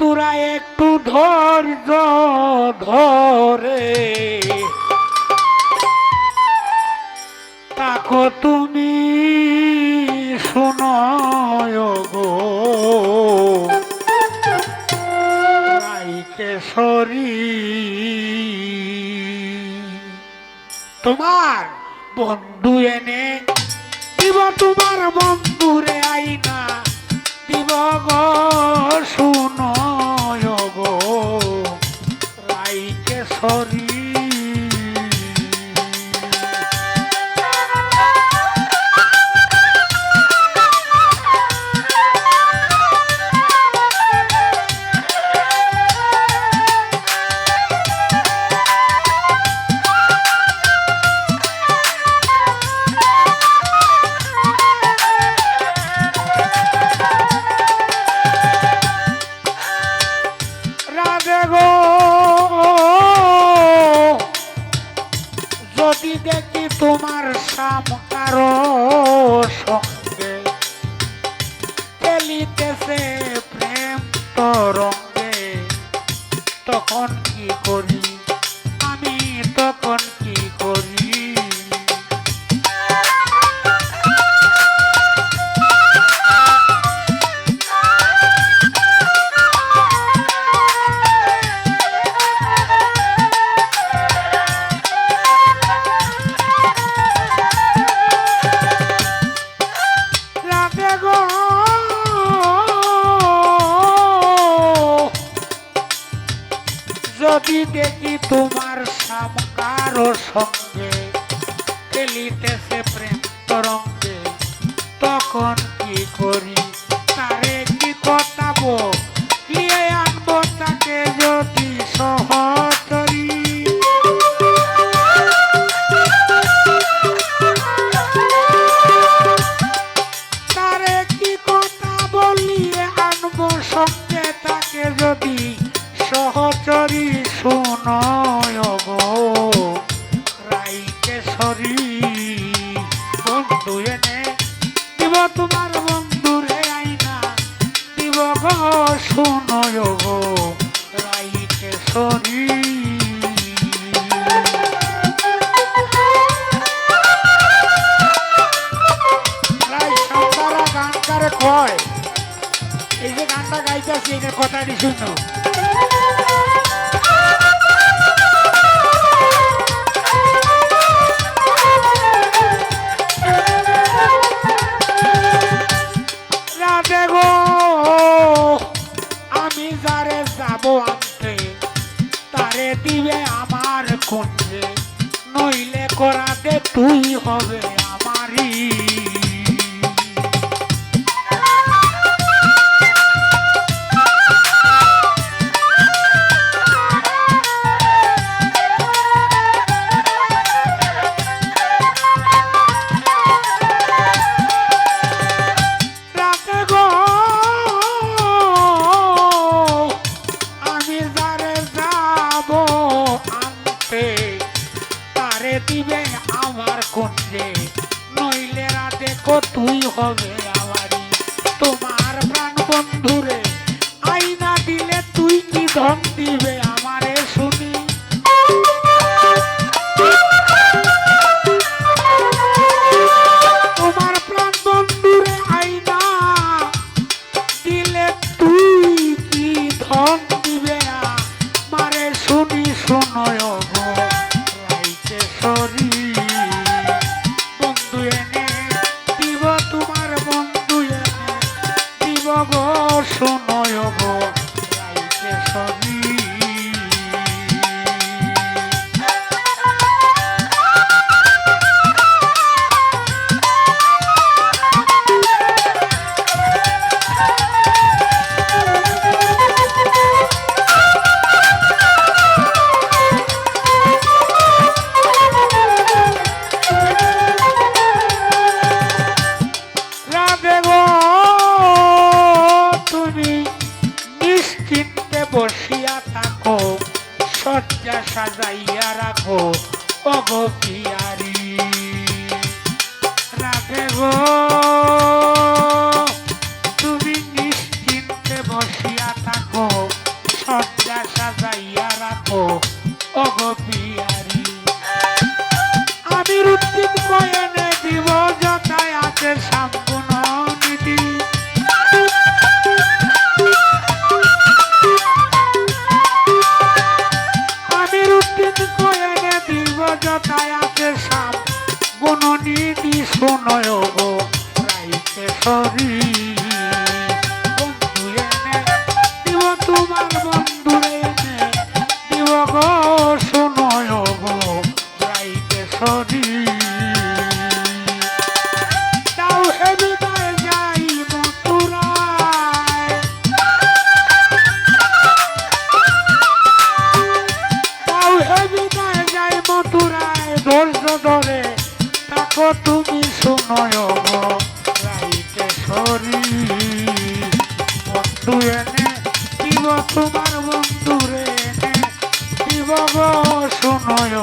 মতুরা একটু ধৈর্য ধরে। তাকো তুমি শোনয় গো তোমার বন্ধু এনে দিব তোমার বন্ধুরে আইনা। দিব গো শুনয় হরি খেলিতেছে প্রেম তরঙ্গে তখন কি করি? সামকার সঙ্গে খেলিতেছে প্রেম তরঙ্গে তখন কি করি তারে কি কথাবো আনব তাকে যদি সহচরী তারে কি কথা বলিয়ে আনব সঙ্গে তাকে যদি সহচরী শোনয় কারে কয় এই যে গানটা গাইতেছি এটার কথাটি শুনো। রাধে গো। দিবে আমার কোন নইলে করাতে তুই হবে আমারই। তুই হবে আমারই তোমার প্রাণ বন্ধুরে আইনা দিলে তুই কি ধন দিবে আমারে শুনি। তোমার প্রাণ আইনা দিলে তুই কি ধন দিবে শুনি শোনয় বসিয়া থাকো শয্যা সাজাইয়া রাখো অগো পিয়ারি রাখে গো। মনি নিশোনয় গো রাইতে সরি বন্ধু এনে, দিব তোমার বন্ধু এনে, দিব গো, শোনয় গো রাইতে সরি tu দেখো তুমি শুনয় রাইতে সরি। বন্ধু এনে দিব তোমার বন্ধুরে এনে দিব শুনয়